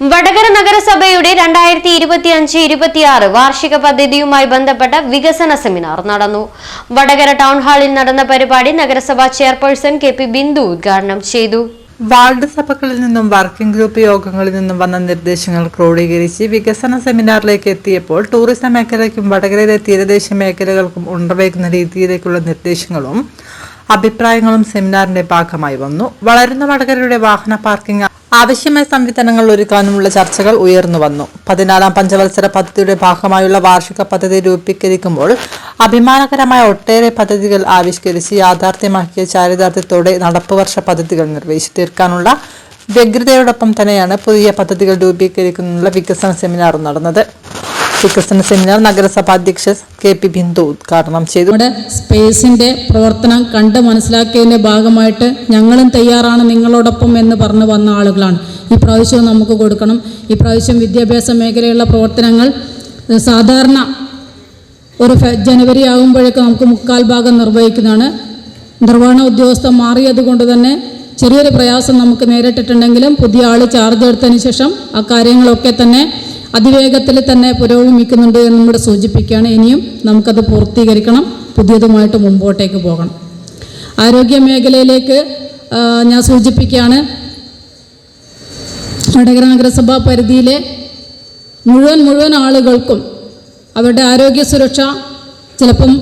വടകര നഗരസഭയുടെ രണ്ടായിരത്തി ഇരുപത്തി അഞ്ച് ഇരുപത്തിയാറ് വാർഷിക പദ്ധതിയുമായി ബന്ധപ്പെട്ട വികസന സെമിനാർ നടന്നു. വടകര ടൗൺ ഹാളിൽ നടന്ന പരിപാടി നഗരസഭാ ചെയർപേഴ്സൺ കെ പി ബിന്ദു ഉദ്ഘാടനം ചെയ്തു. വാർഡ് സഭകളിൽ നിന്നും വർക്കിംഗ് ഗ്രൂപ്പ് യോഗങ്ങളിൽ നിന്നും വന്ന നിർദ്ദേശങ്ങൾ ക്രോഡീകരിച്ച് വികസന സെമിനാറിലേക്ക് എത്തിയപ്പോൾ ടൂറിസം മേഖലയ്ക്കും വടകരയിലെ തീരദേശ മേഖലകൾക്കും ഉണ്ടവയ്ക്കുന്ന രീതിയിലേക്കുള്ള നിർദ്ദേശങ്ങളും അഭിപ്രായങ്ങളും സെമിനാറിന്റെ ഭാഗമായി വന്നു. വളരുന്ന വടകരയുടെ വാഹന പാർക്കിംഗ് ആവശ്യമായ സംവിധാനങ്ങൾ ഒരുക്കാനുമുള്ള ചർച്ചകൾ ഉയർന്നു വന്നു. പതിനാലാം പഞ്ചവത്സര പദ്ധതിയുടെ ഭാഗമായുള്ള വാർഷിക പദ്ധതി രൂപീകരിക്കുമ്പോൾ അഭിമാനകരമായ ഒട്ടേറെ പദ്ധതികൾ ആവിഷ്കരിച്ച് യാഥാർത്ഥ്യമാക്കിയ ചാരിതാർത്ഥ്യത്തോടെ നടപ്പ് വർഷ പദ്ധതികൾ നിർവഹിച്ചു തീർക്കാനുള്ള വ്യഗ്രതയോടൊപ്പം തന്നെയാണ് പുതിയ പദ്ധതികൾ രൂപീകരിക്കുന്നതിനുള്ള വികസന സെമിനാറും നടന്നത്. വികസന സെമിനാർ നഗരസഭാ അധ്യക്ഷ കെ പി ബിന്ദു ഉദ്ഘാടനം ചെയ്തു. നമ്മുടെ സ്പേസിന്റെ പ്രവർത്തനം കണ്ട് മനസ്സിലാക്കിയതിന്റെ ഭാഗമായിട്ട് ഞങ്ങളും തയ്യാറാണ് നിങ്ങളോടൊപ്പം എന്ന് പറഞ്ഞു വന്ന ആളുകളാണ്. ഈ പ്രാവശ്യവും നമുക്ക് കൊടുക്കണം. ഈ പ്രാവശ്യം വിദ്യാഭ്യാസ മേഖലയുള്ള പ്രവർത്തനങ്ങൾ സാധാരണ ഒരു ജനുവരി ആകുമ്പോഴേക്കും നമുക്ക് മുക്കാൽ ഭാഗം നിർവഹിക്കുന്നതാണ്. നിർവഹണ ഉദ്യോഗസ്ഥ മാറിയത് കൊണ്ട് തന്നെ ചെറിയൊരു പ്രയാസം നമുക്ക് നേരിട്ടിട്ടുണ്ടെങ്കിലും പുതിയ ആൾ ചാർജ് എടുത്തതിന് ശേഷം ആ കാര്യങ്ങളൊക്കെ തന്നെ അതിവേഗത്തിൽ തന്നെ പുരോഗമിക്കുന്നുണ്ട് എന്ന് കൂടെ സൂചിപ്പിക്കുകയാണ്. ഇനിയും നമുക്കത് പൂർത്തീകരിക്കണം. പുതിയതുമായിട്ട് മുമ്പോട്ടേക്ക് പോകണം. ആരോഗ്യ മേഖലയിലേക്ക് ഞാൻ സൂചിപ്പിക്കുകയാണ്. വടകര നഗരസഭാ പരിധിയിലെ മുഴുവൻ മുഴുവൻ ആളുകൾക്കും അവരുടെ ആരോഗ്യ സുരക്ഷ ചിലപ്പം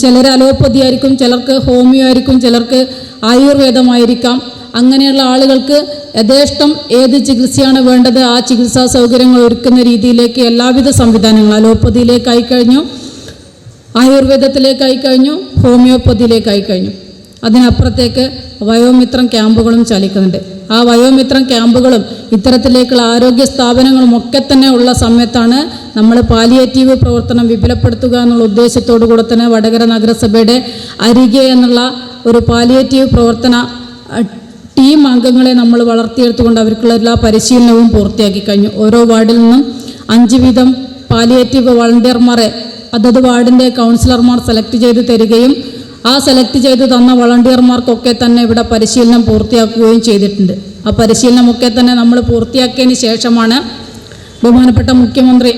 ചിലർ അലോപ്പതി ആയിരിക്കും ചിലർക്ക് ഹോമിയോ ആയിരിക്കും ചിലർക്ക് ആയുർവേദമായിരിക്കാം. അങ്ങനെയുള്ള ആളുകൾക്ക് യഥേഷ്ടം ഏത് ചികിത്സയാണ് വേണ്ടത്? ആ ചികിത്സാ സൗകര്യങ്ങൾ ഒരുക്കുന്ന രീതിയിലേക്ക് എല്ലാവിധ സംവിധാനങ്ങളും അലോപ്പതിയിലേക്കായി കഴിഞ്ഞു ആയുർവേദത്തിലേക്കായി കഴിഞ്ഞു ഹോമിയോപ്പതിയിലേക്കായി കഴിഞ്ഞു. അതിനപ്പുറത്തേക്ക് വയോമിത്രം ക്യാമ്പുകളും ചലിക്കുന്നുണ്ട്. ആ വയോമിത്രം ക്യാമ്പുകളും ഇത്തരത്തിലേക്കുള്ള ആരോഗ്യ സ്ഥാപനങ്ങളും ഒക്കെ തന്നെ ഉള്ള സമയത്താണ് നമ്മൾ പാലിയേറ്റീവ് പ്രവർത്തനം വിപുലപ്പെടുത്തുക എന്നുള്ള ഉദ്ദേശത്തോടു കൂടെ തന്നെ വടകര നഗരസഭയുടെ അരികെ എന്നുള്ള ഒരു പാലിയേറ്റീവ് പ്രവർത്തന ടീം അംഗങ്ങളെ നമ്മൾ വളർത്തിയെടുത്തുകൊണ്ട് അവർക്കുള്ള എല്ലാ പരിശീലനവും പൂർത്തിയാക്കി കഴിഞ്ഞു. ഓരോ വാർഡിൽ നിന്നും അഞ്ച് വീതം പാലിയേറ്റീവ് വളണ്ടിയർമാരെ അതത് വാർഡിന്റെ കൗൺസിലർമാർ സെലക്ട് ചെയ്ത് തരികയും ആ സെലക്ട് ചെയ്ത് തന്ന വളണ്ടിയർമാർക്കൊക്കെ തന്നെ ഇവിടെ പരിശീലനം പൂർത്തിയാക്കുകയും ചെയ്തിട്ടുണ്ട്. ആ പരിശീലനമൊക്കെ തന്നെ നമ്മൾ പൂർത്തിയാക്കിയതിന് ശേഷമാണ് ബഹുമാനപ്പെട്ട മുഖ്യമന്ത്രി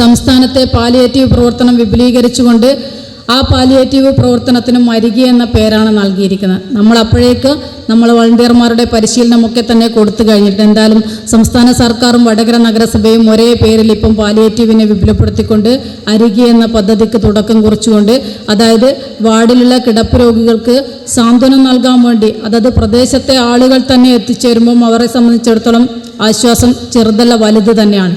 സംസ്ഥാനത്തെ പാലിയേറ്റീവ് പ്രവർത്തനം വിപുലീകരിച്ചുകൊണ്ട് ആ പാലിയേറ്റീവ് പ്രവർത്തനത്തിന് മരികെ എന്ന പേരാണ് നൽകിയിരിക്കുന്നത്. നമ്മൾ അപ്പോഴേക്ക് നമ്മൾ വളണ്ടിയർമാരുടെ പരിശീലനമൊക്കെ തന്നെ കൊടുത്തു കഴിഞ്ഞിട്ട് എന്തായാലും സംസ്ഥാന സർക്കാരും വടകര നഗരസഭയും ഒരേ പേരിൽ ഇപ്പം പാലിയേറ്റീവിനെ വിപുലപ്പെടുത്തിക്കൊണ്ട് അരികെ എന്ന പദ്ധതിക്ക് തുടക്കം കുറിച്ചുകൊണ്ട് അതായത് വാർഡിലുള്ള കിടപ്പ് രോഗികൾക്ക് സാന്ത്വനം നൽകാൻ വേണ്ടി അതായത് പ്രദേശത്തെ ആളുകൾ തന്നെ എത്തിച്ചേരുമ്പം അവരെ സംബന്ധിച്ചിടത്തോളം ആശ്വാസം ചെറുതല്ല വലുത് തന്നെയാണ്.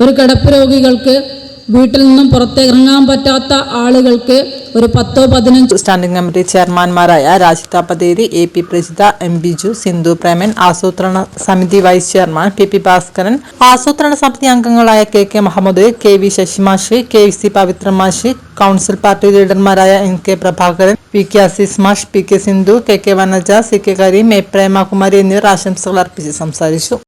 ഒരു കിടപ്പ് രോഗികൾക്ക് വീട്ടിൽ നിന്നും പുറത്തിറങ്ങാൻ പറ്റാത്ത ആളുകൾക്ക് ഒരു പത്തോ പതിനഞ്ചോ standing committee ചെയർമാൻമാരായ Rajitha Patheri A P Prajitha M Biju Sindhu Preman ആസൂത്രണ സമിതി vice chairman P P Bhaskaran ആസൂത്രണ സമിതി അംഗങ്ങളായ K K Muhammad K V ശശിമാഷി K C Pavithran മാഷി council party ലീഡർമാരായ N K Prabhakaran P K Azeez മാഷ് P K Sindhu K K Vanaja C K Kareem A Premakumari എന്നിവർ ആശംസകൾ അർപ്പിച്ച് സംസാരിച്ചു.